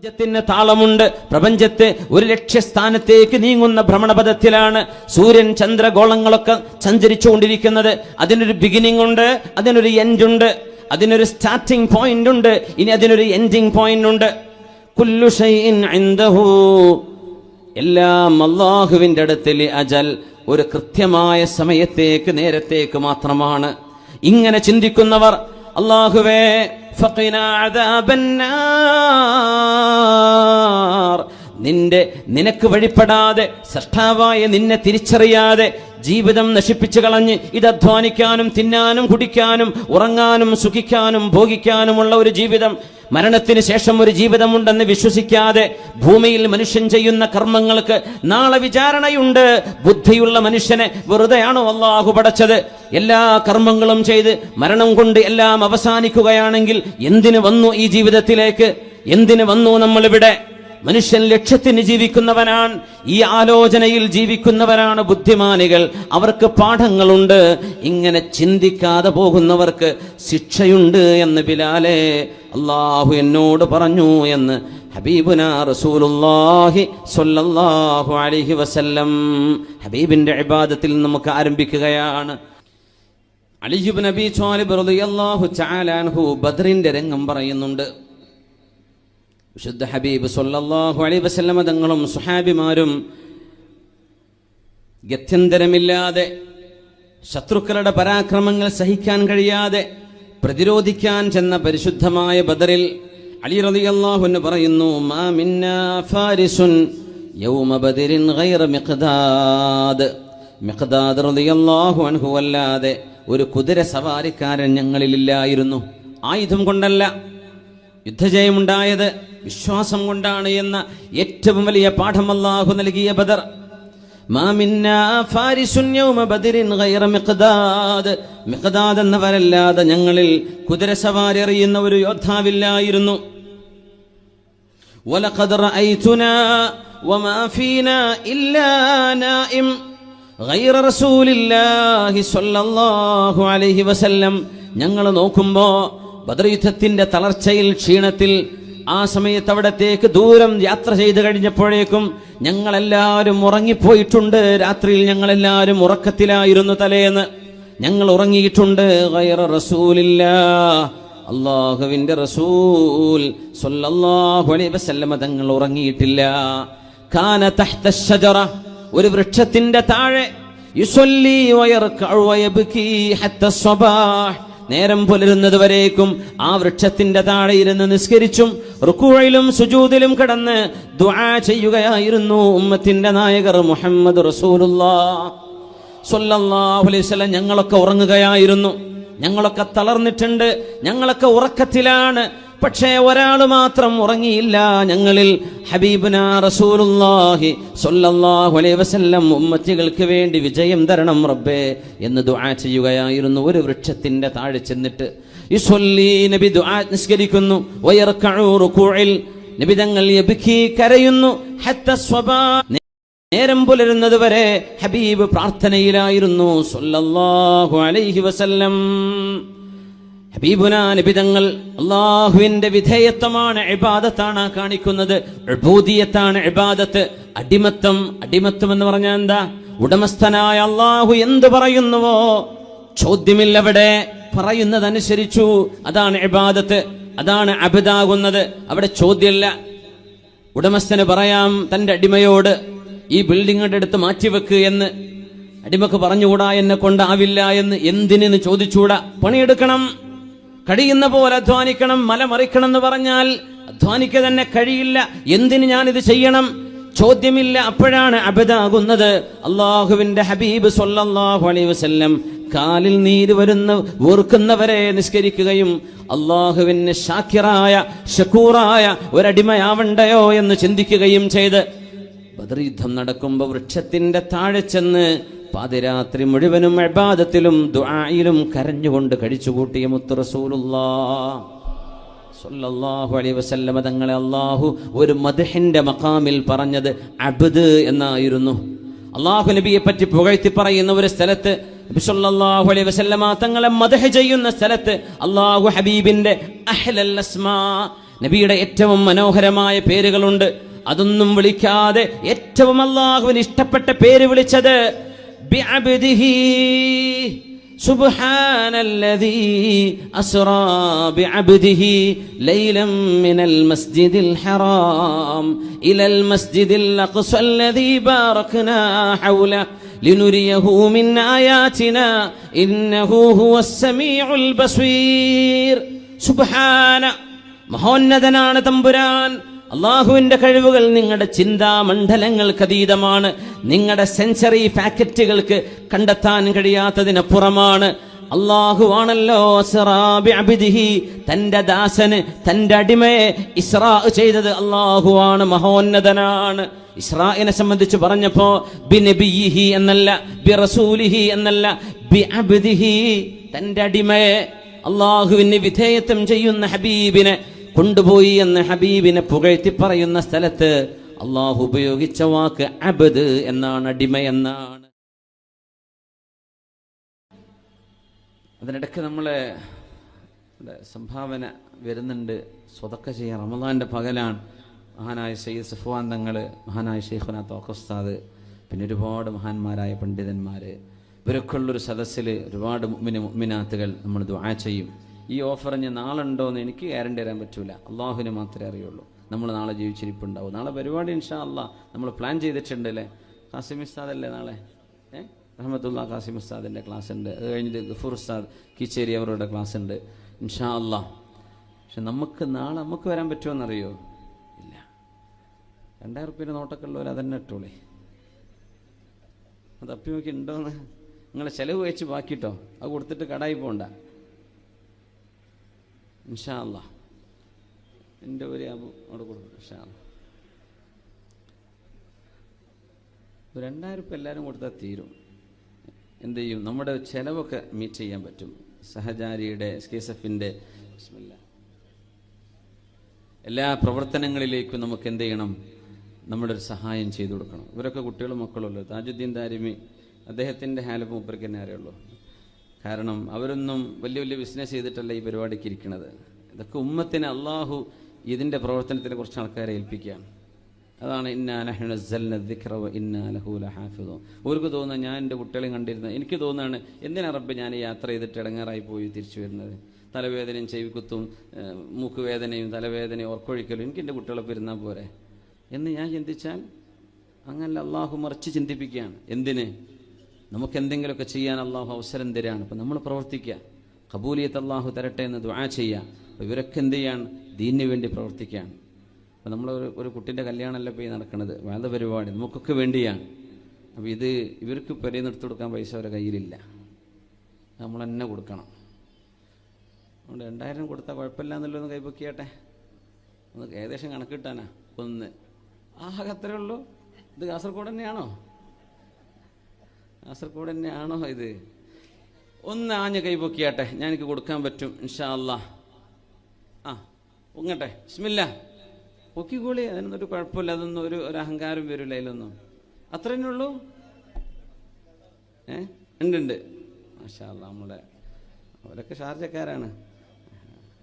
പ്രപഞ്ചത്തിന് താളമുണ്ട്. പ്രപഞ്ചത്തെ ഒരു ലക്ഷ്യസ്ഥാനത്തേക്ക് നീങ്ങുന്ന ഭ്രമണപഥത്തിലാണ് സൂര്യൻ ചന്ദ്രഗോളങ്ങളൊക്കെ സഞ്ചരിച്ചുകൊണ്ടിരിക്കുന്നത്. അതിനൊരു ബിഗിനിങ് ഉണ്ട് അതിനൊരു എൻഡ് ഉണ്ട്. അതിനൊരു സ്റ്റാർട്ടിംഗ് പോയിന്റ് ഉണ്ട്. ഇനി അതിനൊരു എൻഡിങ് പോയിന്റ് ഉണ്ട്. എല്ലാം അള്ളാഹുവിന്റെ അടുത്തിൽ അജൽ ഒരു കൃത്യമായ സമയത്തേക്ക് നേരത്തേക്ക് മാത്രമാണ്. ഇങ്ങനെ ചിന്തിക്കുന്നവർ അള്ളാഹുവേ ഫഖിനാ അദാബന്നാർ. നിന്റെ നിനക്ക് വഴിപ്പെടാതെ സൃഷ്ടാവായ നിന്നെ തിരിച്ചറിയാതെ ജീവിതം നശിപ്പിച്ചു കളഞ്ഞ് ഇത് അധ്വാനിക്കാനും തിന്നാനും കുടിക്കാനും ഉറങ്ങാനും സുഖിക്കാനും ഭോഗിക്കാനുമുള്ള ഒരു ജീവിതം മരണത്തിന് ശേഷം ഒരു ജീവിതമുണ്ടെന്ന് വിശ്വസിക്കാതെ ഭൂമിയിൽ മനുഷ്യൻ ചെയ്യുന്ന കർമ്മങ്ങൾക്ക് നാളെ വിചാരണയുണ്ട്. ബുദ്ധിയുള്ള മനുഷ്യനെ വെറുതെയാണോ അള്ളാഹു പടച്ചത്? എല്ലാ കർമ്മങ്ങളും ചെയ്ത് മരണം കൊണ്ട് എല്ലാം അവസാനിക്കുകയാണെങ്കിൽ എന്തിനു വന്നു ഈ ജീവിതത്തിലേക്ക്? എന്തിനു വന്നു നമ്മളിവിടെ? മനുഷ്യൻ ലക്ഷ്യത്തിന് ജീവിക്കുന്നവനാണ്. ഈ ആലോചനയിൽ ജീവിക്കുന്നവരാണ് ബുദ്ധിമാനികൾ. അവർക്ക് പാഠങ്ങളുണ്ട്. ഇങ്ങനെ ചിന്തിക്കാതെ പോകുന്നവർക്ക് ശിക്ഷയുണ്ട് എന്ന് ബിലാലെ അള്ളാഹു എന്നോട് പറഞ്ഞു എന്ന് ഹബീബുന റസൂലുല്ലാഹി സൊല്ലാഹു അലിഹി വസല്ലം ഹബീബിന്റെ ഇബാദത്തിൽ നമുക്ക് ആരംഭിക്കുകയാണ്. അലിജുബ് നബി ചോലിബ് റളിയല്ലാഹു തആല അൻഹു ബദ്രിന്റെ രംഗം പറയുന്നുണ്ട്. വിശുദ്ധ ഹബീബ് സല്ലല്ലാഹു അലൈഹി വസല്ലമ തങ്ങളും സുഹാബിമാരും ഗത്യന്തരമില്ലാതെ ശത്രുക്കളുടെ പരാക്രമങ്ങൾ സഹിക്കാൻ കഴിയാതെ പ്രതിരോധിക്കാൻ ചെന്ന പരിശുദ്ധമായ ബദറിൽ അലി റളിയല്ലാഹു എന്ന് പറയുന്നു മാ മിന്നാ ഫാരിസുൻ യൗമ ബദരിൻ ഗൈറ മിഖ്ദാദ്. മിഖ്ദാദ് റളിയല്ലാഹു അൻഹു അല്ലാതെ ഒരു കുതിര സവാരിക്കാരൻ ഞങ്ങളിലില്ലായിരുന്നു. ആയുധം കൊണ്ടല്ല യുദ്ധജയമുണ്ടായത്. വിശ്വാസം കൊണ്ടാണ് എന്ന ഏറ്റവും വലിയ പാഠം അല്ലാഹു നൽകിയ ബദർ മാ മിന്നാ ഫാരിസുൻ യൗമ ബദരിൻ ഗൈറ മിഖ്ദാദ് മിഖ്ദാദ് എന്നവരല്ലാതെ ഞങ്ങളിൽ കുതിരസവാരി എറിയുന്ന ഒരു യോദ്ധാവില്ലായിരുന്നു ولقد رأيتنا وما فينا إلا نائم غير رسول الله صلى الله عليه وسلم ഞങ്ങൾ നോക്കുമ്പോ ബദർ യുദ്ധത്തിന്റെ തളർച്ചയിൽ ക്ഷീണത്തിൽ ആ സമയത്ത് അവിടത്തേക്ക് ദൂരം യാത്ര ചെയ്ത് കഴിഞ്ഞപ്പോഴേക്കും ഞങ്ങളെല്ലാവരും ഉറങ്ങിപ്പോയിട്ടുണ്ട്. രാത്രിയിൽ ഞങ്ങളെല്ലാവരും ഉറക്കത്തിലായിരുന്നു തലേന്ന്. ഞങ്ങൾ ഉറങ്ങിയിട്ടുണ്ട്. അള്ളാഹുവിന്റെ റസൂൽ വസല്ലമ തങ്ങൾ ഉറങ്ങിയിട്ടില്ല. കാന ഒരു വൃക്ഷത്തിന്റെ താഴെ യുസൊല്ലി വയർ കഴുവയബ് ഹത്ത സ്വബാഹ് നേരം പുലരുന്നത് വരേക്കും ആ വൃക്ഷത്തിന്റെ താഴെ ഇരുന്ന് നിസ്കരിച്ചും റുക്കുവയിലും സുജൂതിലും കടന്ന് ദുആ ചെയ്യുകയായിരുന്നു ഉമ്മത്തിന്റെ നായകർ മുഹമ്മദ് റസൂലുല്ലാ സല്ലല്ലാഹു അലൈഹി വസല്ലം ഞങ്ങളൊക്കെ ഉറങ്ങുകയായിരുന്നു. ഞങ്ങളൊക്കെ തളർന്നിട്ടുണ്ട്. ഞങ്ങളൊക്കെ ഉറക്കത്തിലാണ്. പക്ഷേ ഒരാൾ മാത്രം ഉറങ്ങിയില്ല. ഞങ്ങളിൽ ഹബീബുന റസൂലുള്ളാഹി സ്വല്ലല്ലാഹു അലൈഹി വസല്ലം ഉമ്മത്തികൾക്ക് വേണ്ടി വിജയം തരണം റബ്ബേ എന്ന് ദുആ ചെയ്യുകയായിരുന്നു ഒരു വൃക്ഷത്തിന്റെ താഴെ ചെന്നിട്ട്. യുസല്ലി നബി ദുആ നിസ്കരിക്കുന്നു. നബി തങ്ങൾ കരയുന്നു. നേരം പുലരുന്നത് വരെ ഹബീബ് പ്രാർത്ഥനയിലായിരുന്നു. സല്ലല്ലാഹു അലൈഹി വസല്ലം. ഹബീബുന നിബിതങ്ങൾ അള്ളാഹുവിന്റെ വിധേയത്വമാണ് ഇബാദത്താണ് കാണിക്കുന്നത്. ഉബൂദിയത്താണ് ഇബാദത്ത്. അടിമത്തം അടിമത്തം എന്ന് പറഞ്ഞാൽ എന്താ? ഉടമസ്ഥനായ അള്ളാഹു എന്ത് പറയുന്നുവോ? ചോദ്യമില്ലവിടെ പറയുന്നതനുസരിച്ചു അതാണ് ഇബാദത്ത്. അതാണ് അബിതാകുന്നത് അവിടെ ചോദ്യമില്ല. ഉടമസ്ഥന് പറയാം തന്റെ അടിമയോട് ഈ ബിൽഡിങ്ങിന്റെ അടുത്ത് മാറ്റിവെക്ക് എന്ന്. അടിമക്ക് പറഞ്ഞുകൂടാ എന്നെ കൊണ്ടാവില്ല എന്ന്. എന്തിനെന്ന് ചോദിച്ചുകൂടാ പണിയെടുക്കണം. കഴിയുന്ന പോലെ അധ്വാനിക്കണം മല മറിക്കണം എന്ന് പറഞ്ഞാൽ അധ്വാനിക്ക തന്നെ കഴിയില്ല. എന്തിന് ഇത് ചെയ്യണം? ചോദ്യമില്ല. അപ്പോഴാണ് അബദാകുന്നത്. അള്ളാഹുവിന്റെ ഹബീബ് സൊല്ലാഹു അലൈ വസ്ല്ലം കാലിൽ നീര് വരുന്ന ഓർക്കുന്നവരെ നിസ്കരിക്കുകയും അള്ളാഹുവിന് ഷാക്കിറായ ഷക്കൂറായ ഒരടിമയാവണ്ടയോ എന്ന് ചിന്തിക്കുകയും ചെയ്ത് ബദർ യുദ്ധം നടക്കുമ്പോൾ വൃക്ഷത്തിന്റെ താഴെ ചെന്ന് പാതിരാത്രി മുഴുവനും അബാദത്തിലും ദുആയിലും കരഞ്ഞുകൊണ്ട് കഴിച്ചുകൂട്ടിയ മുത്ത് റസൂലുള്ളാ. സല്ലല്ലാഹു അലൈഹി വസല്ലമ തങ്ങളെ അള്ളാഹു ഒരു മദ്ഹിന്റെ മഖാമിൽ പറഞ്ഞത് അബ്ദ് എന്നായിരുന്നു. അള്ളാഹു നബിയെ പറ്റി പുകഴ്ത്തി പറയുന്ന ഒരു സ്ഥലത്ത് നബി സല്ലല്ലാഹു അലൈഹി വസല്ലമ തങ്ങളെ മദ്ഹ് ചെയ്യുന്ന സ്ഥലത്ത് അള്ളാഹു ഹബീബിന്റെ അഹ്ലൽ അസ്മാ നബിയുടെ ഏറ്റവും മനോഹരമായ പേരുകളുണ്ട്. അതൊന്നും വിളിക്കാതെ ഏറ്റവും അള്ളാഹുവിന് ഇഷ്ടപ്പെട്ട പേര് വിളിച്ചത് بعبده سبحان الذي أسرى بعبده ليلا من المسجد الحرام إلى المسجد الأقصى الذي باركنا حوله لنريه من آياتنا إنه هو السميع البصير. سبحان سبحانه مهونذنا تنبران അള്ളാഹുവിന്റെ കഴിവുകൾ നിങ്ങളുടെ ചിന്താമണ്ഡലങ്ങൾക്ക് അതീതമാണ്. നിങ്ങളുടെ സെൻസറി ഫാക്കറ്റുകൾക്ക് കണ്ടെത്താൻ കഴിയാത്തതിനപ്പുറമാണ് അള്ളാഹുവാണല്ലോ തന്റെ ദാസന് തന്റെ അടിമയെ ഇസ്രാ ചെയ്തത് അള്ളാഹുവാണ് മഹോന്നതനാണ്. ഇസ്രായിനെ സംബന്ധിച്ച് പറഞ്ഞപ്പോ ബിനബിഹി എന്നല്ല ബി റസൂലിഹി എന്നല്ല ബി അബിദിഹി. തന്റെ അടിമയെ അള്ളാഹുവിന് വിധേയത്വം ചെയ്യുന്ന ഹബീബിനെ കൊണ്ടുപോയി എന്ന് ഹബീബിനെ പുകഴ്ത്തി പറയുന്ന സ്ഥലത്ത് അള്ളാഹു ഉപയോഗിച്ച വാക്ക് അബദ് എന്നാണ് അടിമ എന്നാണ്. അതിനിടയ്ക്ക് നമ്മളെ സംഭാവന വരുന്നുണ്ട്. സ്വതക്ക ചെയ്യാൻ റമദാന്റെ പകലാണ് മഹാനായ സയ്യിദ് സഫ്വാൻ തങ്ങൾ മഹാനായ ഷെയ്ഖുന തോക്കസ്താദ് പിന്നെ ഒരുപാട് മഹാന്മാരായ പണ്ഡിതന്മാർ ഇവരൊക്കെയുള്ളൊരു സദസ്സിൽ ഒരുപാട് മിനാത്തുകൾ നമ്മൾ ദുആ ചെയ്യും. ഈ ഓഫർ ഞാൻ നാളെ ഉണ്ടോ എന്ന് എനിക്ക് ഗ്യാരണ്ടി തരാൻ പറ്റൂല. അള്ളാഹുവിന് മാത്രമേ അറിയുള്ളൂ. നമ്മൾ നാളെ ജീവിച്ചിരിപ്പുണ്ടാവും. നാളെ പരിപാടി ഇൻഷാ അല്ല നമ്മൾ പ്ലാൻ ചെയ്തിട്ടുണ്ട് അല്ലേ? ഖാസിം ഉസ്താദല്ലേ നാളെ? ഏ? റഹമത്തുള്ള ഖാസിം ഉസ്താദിന്റെ ക്ലാസ് ഉണ്ട് അത് കഴിഞ്ഞിട്ട് ഗഫൂർ ഉസ്താദ് കീച്ചേരി അവരുടെ ക്ലാസ് ഉണ്ട് ഇൻഷാ അള്ളാ പക്ഷെ നമുക്ക് നാളെ നമുക്ക് വരാൻ പറ്റുമോന്നറിയോ? ഇല്ല. രണ്ടായിരം റുപ്യന്റെ നോട്ടൊക്കെ ഉള്ളവർ അതന്നെ ഇട്ടോളേ. അത് അപ്പി നോക്കി ഉണ്ടോന്ന് നിങ്ങളെ ചിലവ് വെച്ച് ബാക്കിട്ടോ? അത് കൊടുത്തിട്ട് കടായി പോണ്ട. ഇൻഷാ അല്ലാ എന്റെ ഒരു അബു അവിടെ കൊടുക്കും ഇൻഷാ അല്ലാ ഒരു രണ്ടായിരം ഉപ്പ് എല്ലാവരും കൊടുത്താൽ തീരും. എന്ത് ചെയ്യും? നമ്മുടെ ചിലവൊക്കെ മീറ്റ് ചെയ്യാൻ പറ്റും. സഹചാരിയുടെ എസ് കെ എസ് എഫിന്റെ എല്ലാ പ്രവർത്തനങ്ങളിലേക്കും നമുക്ക് എന്ത് ചെയ്യണം? നമ്മുടെ ഒരു സഹായം ചെയ്തു കൊടുക്കണം. ഇവരൊക്കെ കുട്ടികളും മക്കളുമല്ലോ താജുദ്ദീൻ ദാരിമി അദ്ദേഹത്തിന്റെ ഹാലപ്പ് മുപ്പറിക്ക് തന്നെ അറിയുള്ളൂ കാരണം അവരൊന്നും വലിയ വലിയ ബിസിനസ് ചെയ്തിട്ടല്ല ഈ പരിപാടിക്ക് ഇരിക്കുന്നത് ഇതൊക്കെ ഉമ്മത്തിന് അള്ളാഹു ഇതിന്റെ പ്രവർത്തനത്തിനെ കുറച്ച് ആൾക്കാരെ ഏൽപ്പിക്കുകയാണ്. അതാണ് ഇന്നാലഹുലഹാഫിദോ അവർക്ക് തോന്നുന്നത് ഞാൻ എന്റെ കുട്ടികളെ കണ്ടിരുന്നത്. എനിക്ക് തോന്നുകയാണ് എന്തിനാ റബ്ബ് ഞാൻ യാത്ര ചെയ്തിട്ട് ഇടങ്ങാറായി പോയി തിരിച്ചു വരുന്നത്? തലവേദനയും ചെവിക്കുത്തും മൂക്കുവേദനയും തലവേദനയും ഓർക്കൊഴിക്കലും എനിക്ക് എന്റെ കുട്ടികളെ പെരുന്നാൽ പോരെ? എന്ന് ഞാൻ ചിന്തിച്ചാൽ അങ്ങനെ അള്ളാഹു മറിച്ച് ചിന്തിപ്പിക്കുകയാണ്. എന്തിന്? നമുക്ക് എന്തെങ്കിലുമൊക്കെ ചെയ്യാൻ അള്ളാഹു അവസരം തരാണ്. അപ്പം നമ്മൾ പ്രവർത്തിക്കുക. കബൂലിയത്ത് അള്ളാഹു തരട്ടെ എന്ന് ദുആ ചെയ്യുക. അപ്പോൾ ഇവരൊക്കെ എന്ത് ചെയ്യാണ്? ദീനിന് വേണ്ടി പ്രവർത്തിക്കുകയാണ്. അപ്പോൾ നമ്മൾ ഒരു ഒരു കുട്ടിന്റെ കല്യാണമല്ല പോയി നടക്കുന്നത് വേദ പരിപാടി. നമുക്കൊക്കെ വേണ്ടിയാണ്. അപ്പോൾ ഇത് ഇവർക്ക് പെരയിൽ നിർത്തി കൊടുക്കാൻ പൈസ അവരുടെ കയ്യിലില്ല. നമ്മൾ തന്നെ കൊടുക്കണം. അതുകൊണ്ട് രണ്ടായിരം കൊടുത്താൽ കുഴപ്പമില്ല എന്നുള്ളത് ഒന്ന് കൈപ്പൊക്കിയാട്ടെ ഒന്ന് ഏകദേശം കണക്കിട്ടാനാ ഒന്ന്. ആകെ അത്രേ ഉള്ളൂ? ഇത് കാസർഗോഡ് തന്നെയാണോ? കാസർഗോഡ് തന്നെയാണോ ഇത്? ഒന്ന് ആഞ്ഞ് കൈപൊക്കിയാട്ടെ ഞാൻ എനിക്ക് കൊടുക്കാൻ പറ്റും ഇൻഷാ അല്ല ആ പൊങ്ങട്ടെ. ഇഷ്മില്ല പൊക്കിക്കോളി അതിനൊന്നും ഒരു കുഴപ്പമില്ല. അതൊന്നും ഒരു ഒരു അഹങ്കാരം വരില്ല അതിലൊന്നും. അത്ര തന്നെ ഉള്ളൂ? ഏ? ഉണ്ട് ഉണ്ട്. മാഷാ അല്ല നമ്മുടെ അവരൊക്കെ ഷാർജക്കാരാണ്.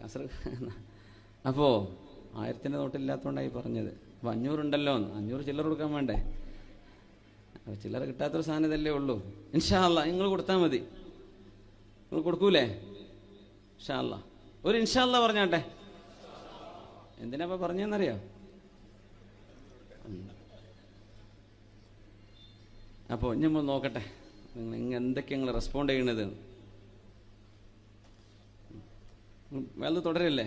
കാസർഗോഡ് അപ്പോൾ ആയിരത്തിന്റെ നോട്ടില്ലാത്തതുകൊണ്ടായി പറഞ്ഞത്. അപ്പോൾ അഞ്ഞൂറുണ്ടല്ലോ അഞ്ഞൂറ് ചില്ലറ കൊടുക്കാൻ വേണ്ടേ? ചില്ലറ കിട്ടാത്തൊരു സാധനം ഇതല്ലേ ഉള്ളൂ. ഇൻഷാല്ല നിങ്ങൾ കൊടുത്താൽ മതി. നിങ്ങൾ കൊടുക്കൂലേ? ഇൻഷാല്ല ഒരു ഇൻഷാല്ല പറഞ്ഞാട്ടെ. എന്തിനാ ഇപ്പൊ പറഞ്ഞെന്നറിയോ അപ്പോൾ നമ്മൾ നോക്കട്ടെ. നിങ്ങൾ എന്തൊക്കെയാണ് എന്തൊക്കെ നിങ്ങൾ റെസ്പോണ്ട് ചെയ്യണത്? വേറെ തുടരല്ലേ?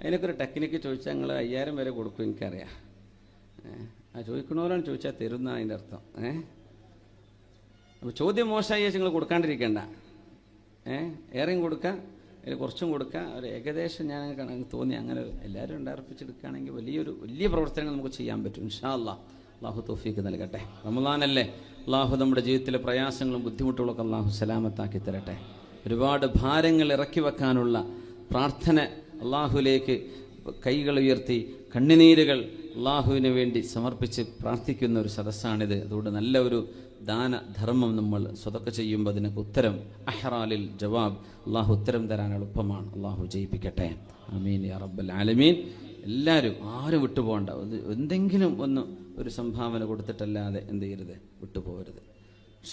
അതിനൊക്കെ ഒരു ടെക്നിക്ക് ചോദിച്ചാൽ നിങ്ങൾ അയ്യായിരം വരെ കൊടുക്കും എനിക്കറിയാം. ആ ചോദിക്കണോരാണ് ചോദിച്ചാൽ തരുന്ന അതിന്റെ അർത്ഥം. ഏ? അപ്പോൾ ചോദ്യം മോശമായി നിങ്ങൾ കൊടുക്കാണ്ടിരിക്കേണ്ട. ഏ? ഏറെയും കൊടുക്കാം അതിൽ കുറച്ചും കൊടുക്കുക ഒരു ഏകദേശം ഞാൻ തോന്നി. അങ്ങനെ എല്ലാവരും ഉണ്ടാർപ്പിച്ചെടുക്കുകയാണെങ്കിൽ വലിയൊരു വലിയ പ്രവർത്തനങ്ങൾ നമുക്ക് ചെയ്യാൻ പറ്റും ഇൻഷാ അല്ലാ അള്ളാഹു തോഫീക്ക് നൽകട്ടെ. റമദാനല്ലേ? അള്ളാഹു നമ്മുടെ ജീവിതത്തിലെ പ്രയാസങ്ങളും ബുദ്ധിമുട്ടുകളൊക്കെ അള്ളാഹു സലാമത്താക്കി തരട്ടെ. ഒരുപാട് ഭാരങ്ങൾ ഇറക്കി വെക്കാനുള്ള പ്രാർത്ഥന അള്ളാഹുലേക്ക് കൈകൾ ഉയർത്തി കണ്ണുനീരുകൾ അള്ളാഹുവിന് വേണ്ടി സമർപ്പിച്ച് പ്രാർത്ഥിക്കുന്ന ഒരു സദസ്സാണിത്. അതുകൊണ്ട് നല്ല ഒരു ദാന ധർമ്മം നമ്മൾ സ്വതൊക്കെ ചെയ്യുമ്പോൾ അതിനൊക്കെ ഉത്തരം അഹ്റാലിൽ ജവാബ് അള്ളാഹു ഉത്തരം തരാൻ എളുപ്പമാണ്. അള്ളാഹു ജയിപ്പിക്കട്ടെ. അമീൻ യാ റബ്ബൽ ആലമീൻ. എല്ലാവരും ആരും വിട്ടുപോകണ്ട. എന്തെങ്കിലും ഒന്ന് ഒരു സംഭാവന കൊടുത്തിട്ടല്ലാതെ എന്ത് ചെയ്യരുത്? വിട്ടുപോകരുത്.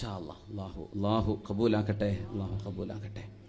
ഷാ അള്ളാഹ്. അള്ളാഹു അള്ളാഹു കബൂലാക്കട്ടെ. അള്ളാഹു കബൂലാക്കട്ടെ.